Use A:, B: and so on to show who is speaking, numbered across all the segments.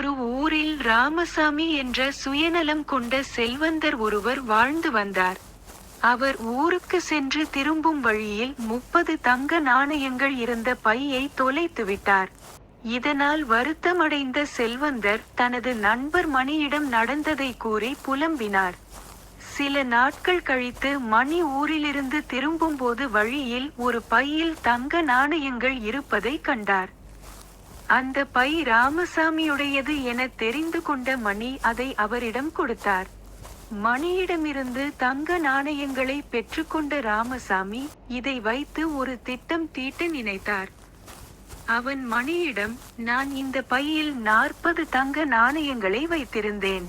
A: ஒரு ஊரில் ராமசாமி என்ற சுயநலம் கொண்ட செல்வந்தர் ஒருவர் வாழ்ந்து வந்தார். அவர் ஊருக்கு சென்று திரும்பும் வழியில் முப்பது தங்க நாணயங்கள் இருந்த பையை தொலைத்து விட்டார். இதனால் வருத்தமடைந்த செல்வந்தர் தனது நண்பர் மணியிடம் நடந்ததை கூறி புலம்பினார். சில நாட்கள் கழித்து மணி ஊரிலிருந்து திரும்பும்போது வழியில் ஒரு பையில் தங்க நாணயங்கள் இருப்பதை கண்டார். அந்த பை ராமசாமியுடையது என தெரிந்து கொண்ட மணி அதை அவரிடம் கொடுத்தார். மணியிடமிருந்து தங்க நாணயங்களை பெற்றுக்கொண்ட ராமசாமி இதை வைத்து ஒரு திட்டம் தீட்ட நினைத்தார். அவன் மணியிடம் நான் இந்த பையில் நாற்பது தங்க நாணயங்களை வைத்திருந்தேன்.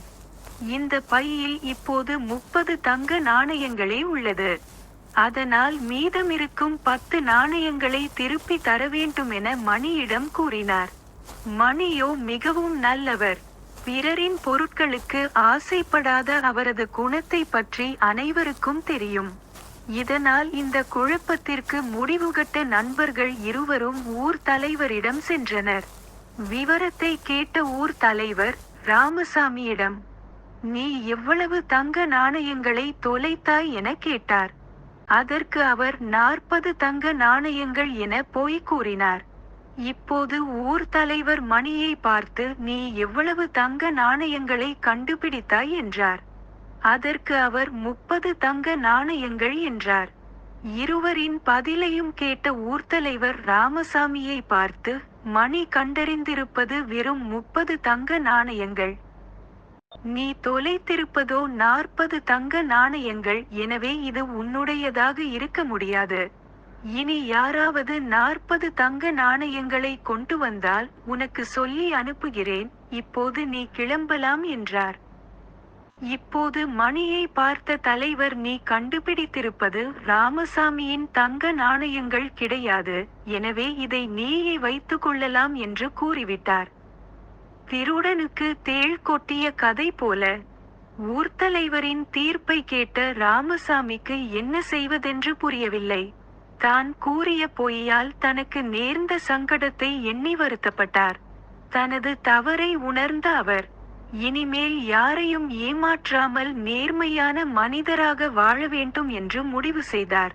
A: இந்த பையில் இப்போது முப்பது தங்க நாணயங்களே உள்ளது. அதனால் மீதமிருக்கும் பத்து நாணயங்களை திருப்பி தர வேண்டும் என மணியிடம் கூறினார். மணியோ மிகவும் நல்லவர். பிறரின் பொருட்களுக்கு ஆசைப்படாத அவரது குணத்தை பற்றி அனைவருக்கும் தெரியும். இதனால் இந்த குழப்பத்திற்கு முடிவுகட்ட நண்பர்கள் இருவரும் ஊர் தலைவரிடம் சென்றனர். விவரத்தை கேட்ட ஊர் தலைவர் ராமசாமியிடம் நீ எவ்வளவு தங்க நாணயங்களை தொலைத்தாய் என கேட்டார். அதற்கு அவர் நாற்பது தங்க நாணயங்கள் என போய் கூறினார். இப்போது ஊர் தலைவர் மணியை பார்த்து நீ எவ்வளவு தங்க நாணயங்களை கண்டுபிடித்தாய்? என்றார். அதற்கு அவர் முப்பது தங்க நாணயங்கள் என்றார். இருவரின் பதிலையும் கேட்ட ஊர்த்தலைவர் ராமசாமியை பார்த்து மணி கண்டறிந்திருப்பது வெறும் முப்பது தங்க நாணயங்கள். நீ தொலைத்திருப்பதோ நாற்பது தங்க நாணயங்கள். எனவே இது உன்னுடையதாக இருக்க முடியாது. இனி யாராவது நாற்பது தங்க நாணயங்களை கொண்டு வந்தால் உனக்கு சொல்லி அனுப்புகிறேன். இப்போது நீ கிளம்பலாம் என்றார். இப்போது மணியை பார்த்த தலைவர் நீ கண்டுபிடித்திருப்பது ராமசாமியின் தங்க நாணயங்கள் கிடையாது. எனவே இதை நீயே வைத்துக் கொள்ளலாம் என்று கூறிவிட்டார். திருடனுக்கு தேள் கொட்டிய கதை போல ஊர்த்தலைவரின் தீர்ப்பை கேட்ட ராமசாமிக்கு என்ன செய்வதென்று புரியவில்லை. தான் கூறிய பொய்யால் தனக்கு நேர்ந்த சங்கடத்தை எண்ணி வருத்தப்பட்டார். தனது தவறை உணர்ந்த அவர் இனிமேல் யாரையும் ஏமாற்றாமல் நேர்மையான மனிதராக வாழ வேண்டும் என்று முடிவு செய்தார்.